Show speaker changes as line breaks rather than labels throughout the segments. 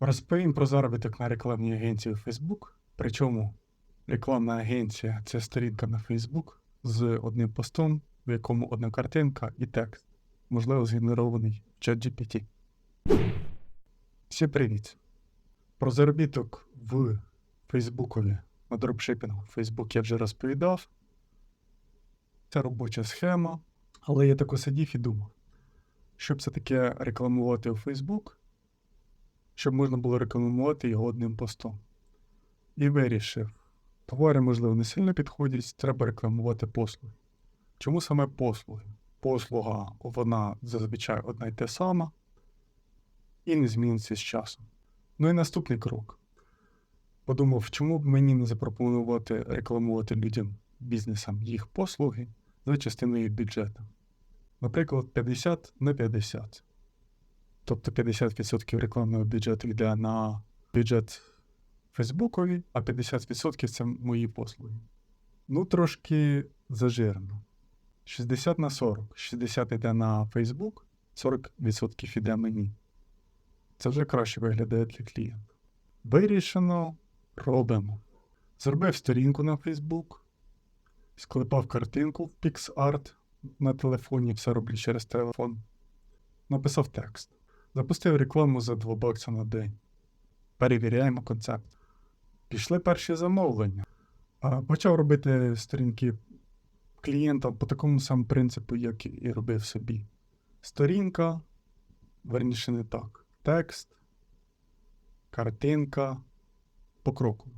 Розповім про заробіток на рекламній агенції у Facebook. Причому рекламна агенція це сторінка на Facebook з одним постом, в якому одна картинка і текст, можливо, згенерований в ChatGPT. Всім привіт! Про заробіток в Фейсбукові на дропшипінгу в Facebook я вже розповідав. Це робоча схема, але я тако сидів і думав, щоб це таке рекламувати у Facebook, щоб можна було рекламувати його одним постом. І вирішив, товари, можливо, не сильно підходять, треба рекламувати послуги. Чому саме послуги? Послуга, вона зазвичай одна й те сама, і не зміниться з часом. Ну і наступний крок. Подумав, чому б мені не запропонувати рекламувати людям, бізнесам їх послуги за частиною бюджету. Наприклад, 50 на 50. Тобто 50% рекламного бюджету йде на бюджет Фейсбукові, а 50% це мої послуги. Ну, трошки зажирно. 60 на 40. 60 йде на Фейсбук, 40% йде мені. Це вже краще виглядає для клієнта. Вирішено, робимо. Зробив сторінку на Facebook, склепав картинку в PixArt на телефоні, все роблю через телефон. Написав текст. Запустив рекламу за 2 бакса на день. Перевіряємо концепт. Пішли перші замовлення. Почав робити сторінки клієнтам по такому самому принципу, як і робив собі. Сторінка, верніше не так. Текст, картинка по кроку.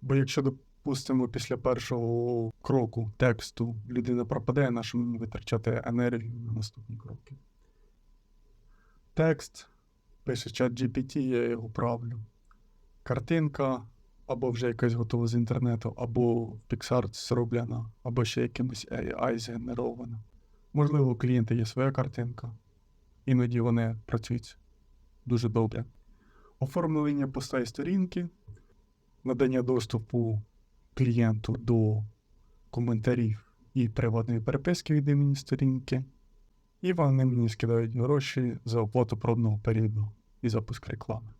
Бо якщо, допустимо, після першого кроку тексту людина пропадає, на що мені витрачати енергію на наступні кроки. Текст, пише чат GPT, я його правлю. Картинка, або вже якась готова з інтернету, або в PixArt зроблена, або ще якимось AI згенерована. Можливо, у клієнта є своя картинка, іноді вони працюють дуже добре. Оформлення поста і сторінки, надання доступу клієнту до коментарів і приватної переписки від імені сторінки. І вони мені скидають гроші за оплату пробного періоду і запуск реклами.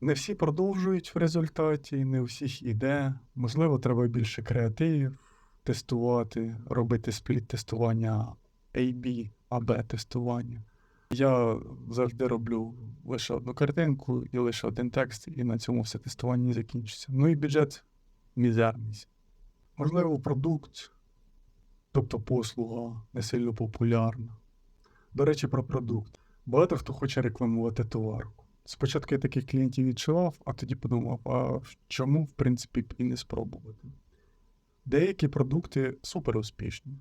Не всі продовжують в результаті, не у всіх іде. Можливо, треба більше креативів тестувати, робити спліт-тестування AB, AB тестування. Я завжди роблю лише одну картинку і лише один текст, і на цьому все тестування закінчиться. Ну і бюджет мізерний. Можливо, продукт, тобто послуга, не сильно популярна. До речі, про продукт. Багато хто хоче рекламувати товарку. Спочатку я таких клієнтів відчував, а тоді подумав, а чому, в принципі, і не спробувати. Деякі продукти супер успішні,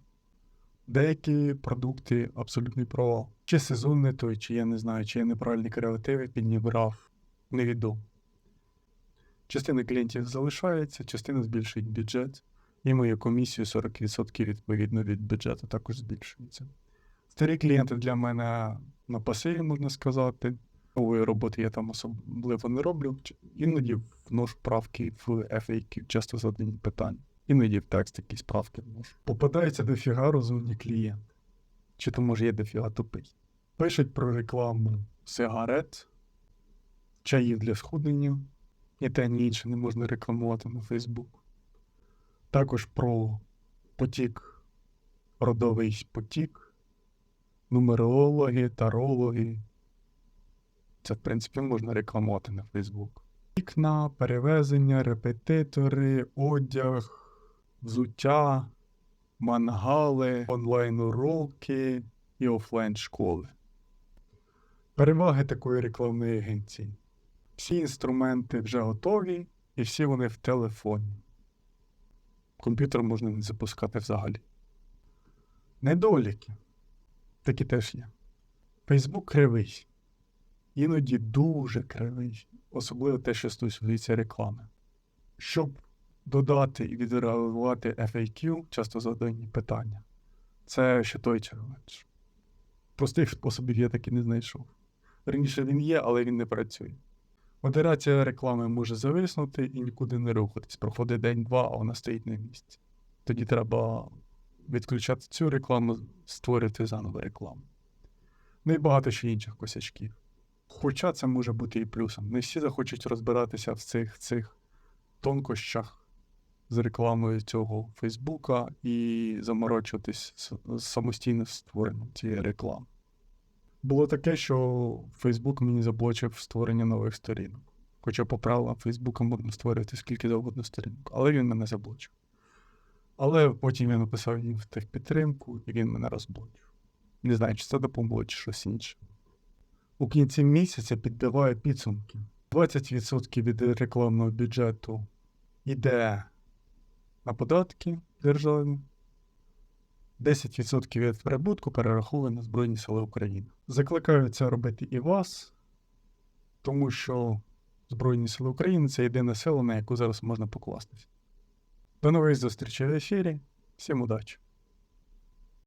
деякі продукти абсолютний провал. Чи сезон не той, чи я не знаю, чи я неправильні креативи підібрав, невідомо. Частина клієнтів залишається, частина збільшує бюджет, і мою комісію 40% відповідно від бюджету також збільшується. Старі клієнти для мене на пасиві, можна сказати. Нової роботи я там особливо не роблю. Іноді вношу правки в FAQ, часто задані питання. Іноді в текст якісь правки вношу. Попадається дофіга розумні клієнти. Чи то може є дофіга тупий. Пишуть про рекламу сигарет, чаїв для схуднення, і те ні інше не можна рекламувати на Facebook. Також про потік, родовий потік, нумерологи, тарологи. Це, в принципі, можна рекламувати на Facebook. Вікна, перевезення, репетитори, одяг, взуття, мангали, онлайн-уроки і офлайн школи. Переваги такої рекламної агенції. Всі інструменти вже готові, і всі вони в телефоні. Комп'ютер можна не запускати взагалі. Недоліки. Такі теж є. Facebook кривий. Іноді дуже кривий, особливо те, що стосується реклами. Щоб додати і відреагувати FAQ, часто задані питання, це ще той челендж. Простих способів я таки не знайшов. Раніше він є, але він не працює. Модерація реклами може зависнути і нікуди не рухатись. Проходить день-два, а вона стоїть на місці. Тоді треба відключати цю рекламу, створити заново рекламу. Ну і багато ще інших косячків. Хоча це може бути і плюсом. Не всі захочуть розбиратися в цих, цих тонкощах з рекламою цього Фейсбука і заморочуватись самостійним створенням цієї реклами. Було таке, що Фейсбук мені заблочив створення нових сторінок. Хоча по правилам Фейсбука можна створювати скільки завгодно сторінок, але він мене заблочив. Але потім я написав їм в техпідтримку, і він мене розблочив. Не знаю, чи це допомогло, чи щось інше. У кінці місяця підбиваю підсумки. 20% від рекламного бюджету йде на податки державні, 10% від прибутку перераховує на Збройні Сили України. Закликаю це робити і вас, тому що Збройні Сили України це єдина сила, на яку зараз можна покластися. До нових зустрічей в ефірі. Всім удачі!